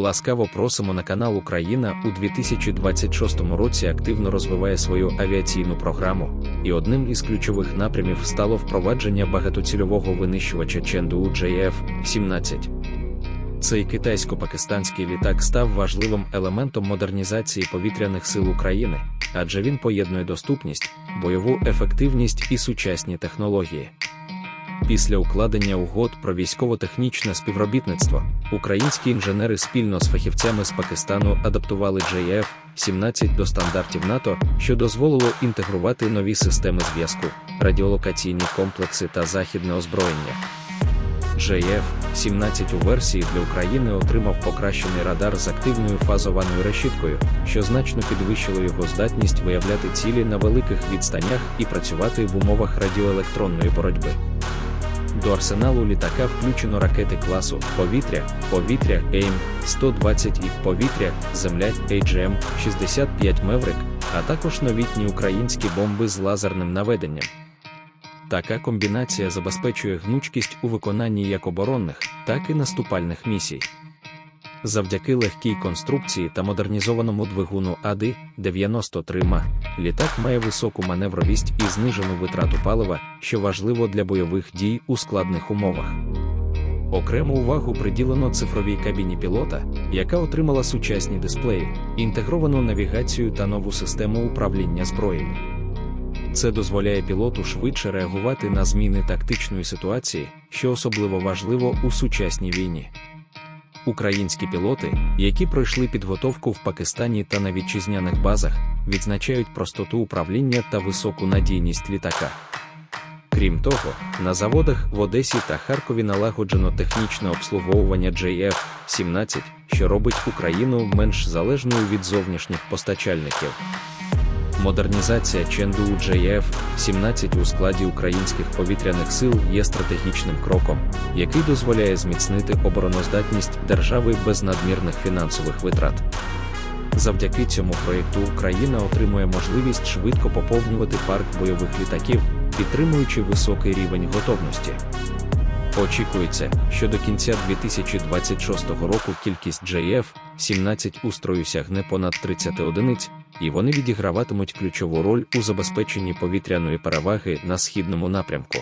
Ласкаво просимо на канал Україна у 2026 році активно розвиває свою авіаційну програму, і одним із ключових напрямів стало впровадження багатоцільового винищувача Ченду JF-17. Цей китайсько-пакистанський літак став важливим елементом модернізації повітряних сил України, адже він поєднує доступність, бойову ефективність і сучасні технології. Після укладення угод про військово-технічне співробітництво українські інженери спільно з фахівцями з Пакистану адаптували JF-17 до стандартів НАТО, що дозволило інтегрувати нові системи зв'язку, радіолокаційні комплекси та західне озброєння. JF-17 у версії для України отримав покращений радар з активною фазованою решіткою, що значно підвищило його здатність виявляти цілі на великих відстанях і працювати в умовах радіоелектронної боротьби. До арсеналу літака включено ракети класу повітря, повітря Aim 120 і повітря, земля AGM-65 Меврик, а також новітні українські бомби з лазерним наведенням. Така комбінація забезпечує гнучкість у виконанні як оборонних, так і наступальних місій. Завдяки легкій конструкції та модернізованому двигуну АДИ 93 ма літак має високу маневровість і знижену витрату палива, що важливо для бойових дій у складних умовах. Окрему увагу приділено цифровій кабіні пілота, яка отримала сучасні дисплеї, інтегровану навігацію та нову систему управління зброєю. Це дозволяє пілоту швидше реагувати на зміни тактичної ситуації, що особливо важливо у сучасній війні. Українські пілоти, які пройшли підготовку в Пакистані та на вітчизняних базах, відзначають простоту управління та високу надійність літака. Крім того, на заводах в Одесі та Харкові налагоджено технічне обслуговування JF-17, що робить Україну менш залежною від зовнішніх постачальників. Модернізація Ченду JF-17 у складі українських повітряних сил є стратегічним кроком, який дозволяє зміцнити обороноздатність держави без надмірних фінансових витрат. Завдяки цьому проєкту Україна отримує можливість швидко поповнювати парк бойових літаків, підтримуючи високий рівень готовності. Очікується, що до кінця 2026 року кількість JF-17 у строю сягне понад 30 одиниць, і вони відіграватимуть ключову роль у забезпеченні повітряної переваги на східному напрямку.